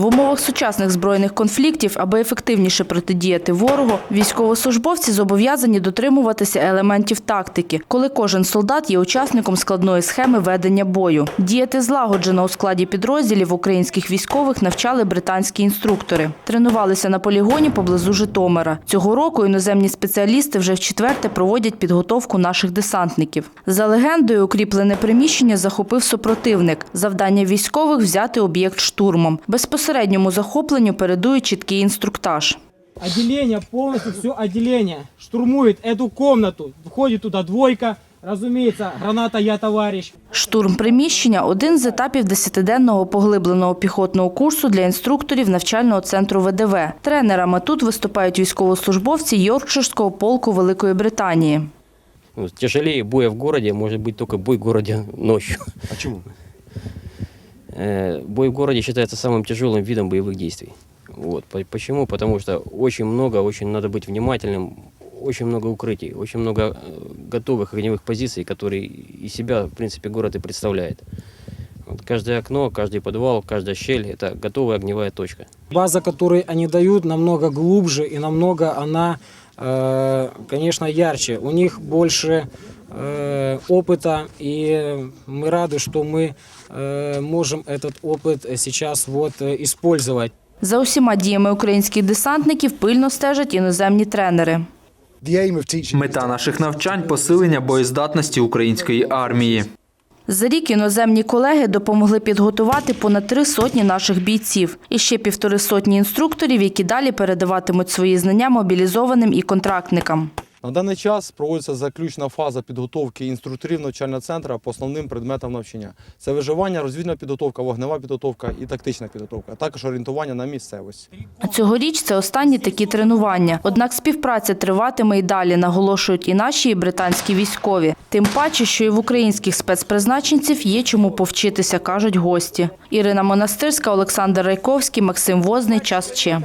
В умовах сучасних збройних конфліктів, аби ефективніше протидіяти ворогу, військовослужбовці зобов'язані дотримуватися елементів тактики, коли кожен солдат є учасником складної схеми ведення бою. Діяти злагоджено у складі підрозділів українських військових навчали британські інструктори. Тренувалися на полігоні поблизу Житомира. Цього року іноземні спеціалісти вже вчетверте проводять підготовку наших десантників. За легендою, укріплене приміщення захопив супротивник. Завдання військових взяти об'єкт штурмом. Безпосередньому захопленню передує чіткий інструктаж. Отделение, полностью все отделение штурмует эту комнату. Входит туда двойка, разумеется, граната «Я товарищ». Штурм приміщення – один з етапів десятиденного поглибленого піхотного курсу для інструкторів навчального центру ВДВ. Тренерами тут виступають військовослужбовці Йоркширського полку Великої Британії. Ну, Тяжелее боя в городе может быть только бой в городе ночью. Почему? Э, Бой в городе считается самым тяжелым видом боевых действий. Вот. По- Почему? Потому что очень много, очень надо быть внимательным, очень много укрытий, очень много э, готовых огневых позиций, которые из себя, в принципе, город и представляет. Вот каждое окно, каждый подвал, каждая щель – это готовая огневая точка. База, которую они дают, намного глубже и намного она, э, конечно, ярче. У них больше э, опыта, и мы рады, что мы э, можем этот опыт сейчас вот э, использовать. За усіма діями українських десантників пильно стежать іноземні тренери. The aim of teaching Мета наших навчань посилення боєздатності української армії. За рік іноземні колеги допомогли підготувати понад три сотні наших бійців і ще півтори сотні інструкторів, які далі передаватимуть свої знання мобілізованим і контрактникам. На даний час проводиться заключна фаза підготовки інструкторів навчального центру по основним предметам навчання. Це виживання, розвідна підготовка, вогнева підготовка і тактична підготовка, а також орієнтування на місцевості. Цьогоріч це останні такі тренування. Однак співпраця триватиме і далі, наголошують і наші, і британські військові. Тим паче, що і в українських спецпризначенців є чому повчитися, кажуть гості. Ірина Монастирська, Олександр Райковський, Максим Возний. Час Че.